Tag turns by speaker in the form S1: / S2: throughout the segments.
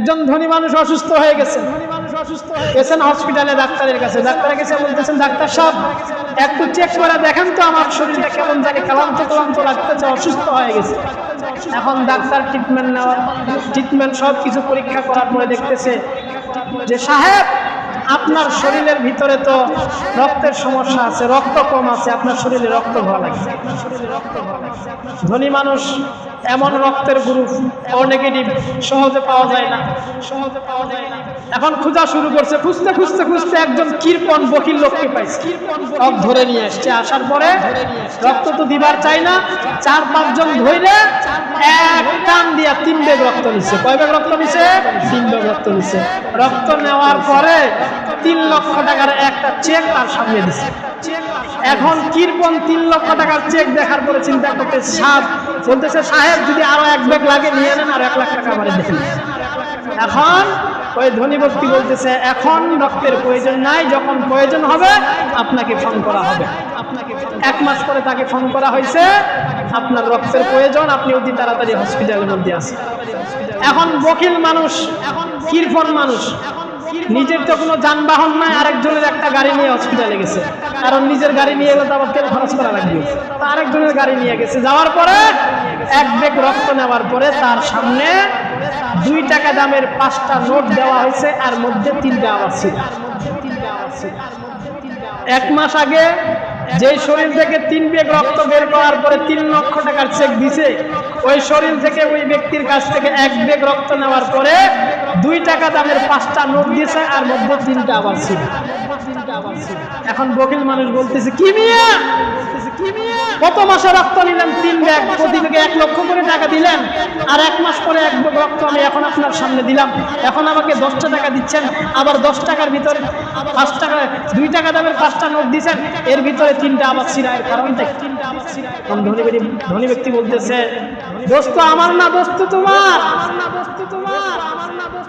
S1: একজন ধনী মানুষ অসুস্থ হয়ে গেছে। গেছেন হসপিটালে ডাক্তারের কাছে। ডাক্তারের কাছে বলতেছেন, ডাক্তার সাহেব, একটু চেক করে দেখেন তো আমার শরীরটা কেমন জানি ক্লান্ত ক্লান্ত লাগতেছে, অসুস্থ হয়ে গেছে। এখন ডাক্তার ট্রিটমেন্ট নেওয়ার ট্রিটমেন্ট সব কিছু পরীক্ষা করার পরে দেখতেছে যে, সাহেব, আপনার শরীরের ভিতরে তো রক্তের সমস্যা আছে, রক্ত কম আছে, আপনার শরীরে রক্ত ভরা লাগে। ধনী মানুষ এমন রক্তের গ্রুপ ও নেগেটিভ সহজে পাওয়া যায় না, সহজে পাওয়া যায় না। এখন খোঁজা শুরু করছে, খুঁজতে খুঁজতে খুঁজতে একজন কীর্পন বকির লোককে পাইছে। রক্ত ধরে নিয়ে এসছে, আসার পরে রক্ত তো দিবার চাই না, চার, পাঁচজন ধরে এক টান দিয়া তিন বেগ রক্ত নিচ্ছে কয় বেগ রক্ত নিছে? তিন বেগ রক্ত নিচ্ছে রক্ত নেওয়ার পরে তিন লক্ষ টাকার একটা চেক তার সামনে দিছে। এখন কিরপন তিন লক্ষ টাকার চেক দেখার পরে চিন্তা করতে সাহেব বলতেছে, সাহেব, যদি আরও এক ব্যাগ লাগে, নিয়ে নেন আর এক লাখ টাকা আমার দেখেন এখন ওই ধনী ব্যক্তি বলতেছে, এখন রক্তের প্রয়োজন নাই, যখন প্রয়োজন হবে, আপনাকে ফোন করা হবে। এক মাস পরে তাকে ফোন করা হয়েছে, আপনার রক্তের প্রয়োজন, আপনি অতি তাড়াতাড়ি হসপিটালের মধ্যে আসেন এখন বকিল মানুষ এখন কিরফন মানুষ? নিজের তো কোনো যানবাহন নাই, আরেকজনের একটা গাড়ি নিয়ে হসপিটালে গেছে। কারণ নিজের গাড়ি নিয়ে গেলে তো আবার খরচ করা লাগবে? আরেকজনের গাড়ি নিয়ে গেছে। যাওয়ার পরে এক বেগ রক্ত নেওয়ার পরে তার সামনে দুই টাকা দামের পাঁচটা নোট দেওয়া হয়েছে, আর মধ্যে তিনটা আওয়াজ ছিল। এক মাস আগে যে শরীর থেকে তিন বেগ রক্ত বের করার পরে তিন লক্ষ টাকার চেক দিছে, ওই শরীর থেকে ওই ব্যক্তির কাছ থেকে এক বেগ রক্ত নেওয়ার পরে দুই টাকা দামের পাঁচটা নোট দিয়েছে আর মধ্যে তিনটা আবার ছিল। এখন বকিল মানুষ বলতেছে, কি মিয়া? কত মাসে রক্ত নিলেন? তিন ব্যাগ। প্রতি ব্যাগে এক লক্ষ করে টাকা দিলেন আর এক মাস পরে এক ব্যাগ রক্ত আমি এখন আপনার সামনে দিলাম। এখন আমাকে দশটা টাকা দিচ্ছেন, আবার দশ টাকার ভিতরে পাঁচ টাকা, দুই টাকা দামের পাঁচটা নোট দিচ্ছেন, এর ভিতরে তিনটা আবার এর কারণটা ধনী ব্যক্তি বলতেছে, দোস্ত, আমার না দোস্ত তোমার।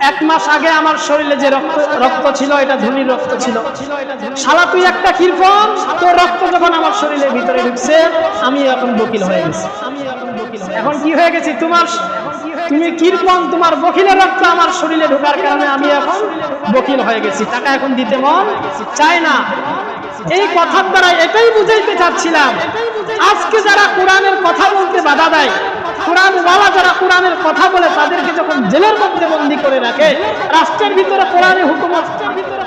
S1: এক মাস আগে আমার শরীরে যে রক্ত রক্ত ছিল, এটা ধনীর রক্ত ছিল। শালা, তুই একটা কীর্পন তোর রক্ত যখন আমার শরীরের ভিতরে ঢুকছে, আমি এখন বকিল হয়ে গেছি। এখন কি হয়ে গেছি? তোমার তুমি কীর্পন তোমার বকিলের রক্ত আমার শরীরে ঢোকার কারণে আমি এখন বকিল হয়ে গেছি। টাকা এখন দিতে মন চায় না। এই কথার দ্বারা এটাই বুঝাইতে চাচ্ছিলাম। আজকে যারা কোরআনের কথা বলতে বাধা দেয় কোরআন ওয়ালা যারা কোরআনের কথা বলে তাদেরকে যখন জেলের মধ্যে বন্দি করে রাখে, রাষ্ট্রের ভিতরে কোরআনের হুকুমত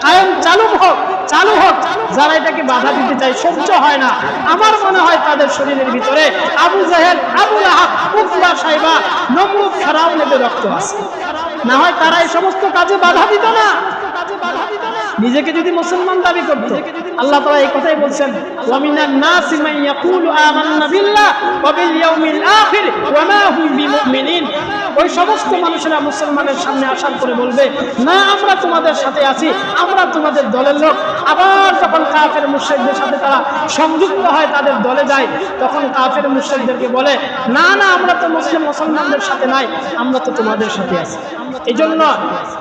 S1: কায়েম চালু হোক চালু হোক, যারা এটাকে বাধা দিতে চায়, সহ্য হয় না। আমার মনে হয় তাদের শরীরের ভিতরে আবু জাহেল, আবু উতবা সাইবা, নমরুদ ফেরাউনের রক্ত আছে। না হয় তারা এই সমস্ত কাজে বাধা দিত না। নিজেকে যদি মুসলমান দাবি করত আল্লাহ তাআলা এই কথাই বলছেন ওয়ামিনান নাসি মান ইয়াকুলু আমান্না বিল্লাহ ওয়া বিল ইয়াউমিল আখির ওয়া মা হুম বিমুমিনিন ওই সমস্ত মানুষেরা মুসলমানের সামনে আসার করে বলবে, না, আমরা তোমাদের সাথে আছি, আমরা তোমাদের দলের লোক। আবার যখন কাফের মুশরিকদের সাথে তারা সংযুক্ত হয়, তাদের দলে যায়, তখন কাফের মুশরিকদেরকে বলে, না না, আমরা তো মুসলিম মুসলমানদের সাথে নাই, আমরা তো তোমাদের সাথে আছি। এই জন্য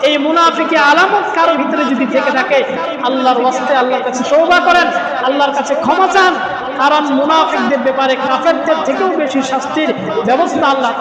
S1: এই মুনাফিকে আলামত কারও ভিতরে যদি থেকে থাকে, আল্লাহর ওয়াস্তে আল্লাহর কাছে তৌবা করেন, আল্লাহর কাছে ক্ষমা চান, কারণ মুনাফিকদের ব্যাপারে কাফেরদের থেকেও বেশি শাস্তির ব্যবস্থা আল্লাহ